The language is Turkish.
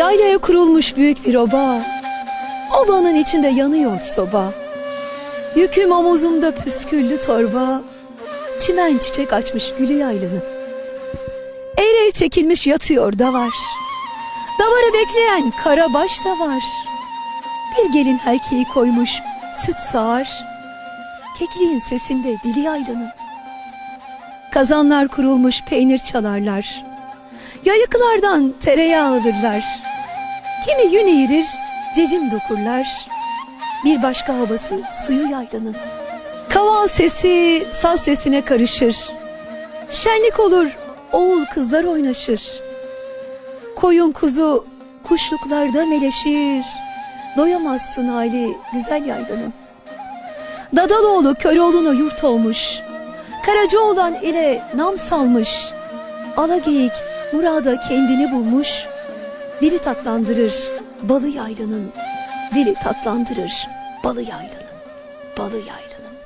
Yaylaya kurulmuş büyük bir oba. Obanın içinde yanıyor soba. Yüküm omuzumda püsküllü torba. Çimen çiçek açmış gülü yaylanın. Eğreye çekilmiş yatıyor da var. Davarı bekleyen karabaş da var. Bir gelin erkeği koymuş süt sağar. Kekliğin sesinde dili yaylanın. Kazanlar kurulmuş peynir çalarlar. Yayıklardan tereyağı alırlar. Kimi yün eğirir, cecim dokurlar. Bir başka havası suyu yaylanın. Kaval sesi saz sesine karışır. Şenlik olur, oğul kızlar oynaşır. Koyun kuzu kuşluklarda meleşir. Doyamazsın hali güzel yaylanın. Dadaloğlu Köroğlu'na yurt olmuş. Karacaoğlan ile nam salmış. Alageyik murada kendini bulmuş. Dili tatlandırır balı yaylanın. Dili tatlandırır balı yaylanın. Balı yaylanın.